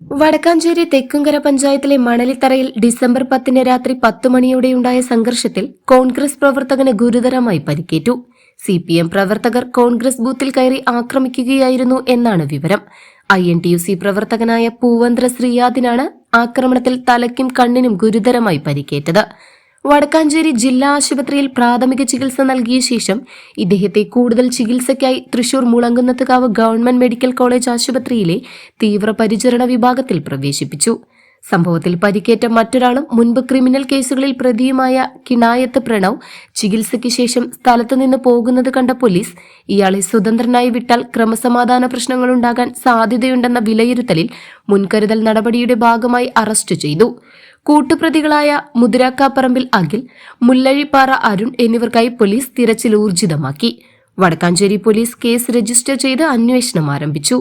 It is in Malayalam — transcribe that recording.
വടക്കാഞ്ചേരി തെക്കുംകര പഞ്ചായത്തിലെ മണലിത്തറയിൽ ഡിസംബർ പത്തിന് രാത്രി പത്ത് മണിയോടെയുണ്ടായ സംഘർഷത്തിൽ കോൺഗ്രസ് പ്രവർത്തകന് ഗുരുതരമായി പരിക്കേറ്റു. സി പി എം പ്രവർത്തകർ കോൺഗ്രസ് ബൂത്തിൽ കയറി ആക്രമിക്കുകയായിരുന്നു എന്നാണ് വിവരം. I N T U C പ്രവർത്തകനായ പൂവന്ത്ര ശ്രീയാദിനാണ് ആക്രമണത്തിൽ തലയ്ക്കും കണ്ണിനും ഗുരുതരമായി പരിക്കേറ്റത്. വടക്കാഞ്ചേരി ജില്ലാ ആശുപത്രിയിൽ പ്രാഥമിക ചികിത്സ നൽകിയ ശേഷം ഇദ്ദേഹത്തെ കൂടുതൽ ചികിത്സയ്ക്കായി Thrissur Mulankunnathukavu government medical college ആശുപത്രിയിലെ തീവ്രപരിചരണ വിഭാഗത്തിൽ പ്രവേശിപ്പിച്ചു. സംഭവത്തിൽ പരിക്കേറ്റ മറ്റൊരാളും മുൻപ് ക്രിമിനൽ കേസുകളിൽ പ്രതിയുമായ കിണായത്ത് പ്രണവ് ചികിത്സയ്ക്ക് ശേഷം സ്ഥലത്തുനിന്ന് പോകുന്നത് കണ്ട പോലീസ് ഇയാളെ സ്വതന്ത്രനായി വിട്ടാൽ ക്രമസമാധാന പ്രശ്നങ്ങളുണ്ടാകാൻ സാധ്യതയുണ്ടെന്ന വിലയിരുത്തലിൽ മുൻകരുതൽ നടപടിയുടെ ഭാഗമായി അറസ്റ്റ് ചെയ്തു. കൂട്ടുപ്രതികളായ മുതിരാക്കാപ്പറമ്പിൽ അഖിൽ മുല്ലഴിപ്പാറ അരുൺ എന്നിവർക്കായി പോലീസ് തിരച്ചിൽ ഊർജിതമാക്കി. വടക്കാഞ്ചേരി പോലീസ് കേസ് രജിസ്റ്റർ ചെയ്ത് അന്വേഷണം ആരംഭിച്ചു.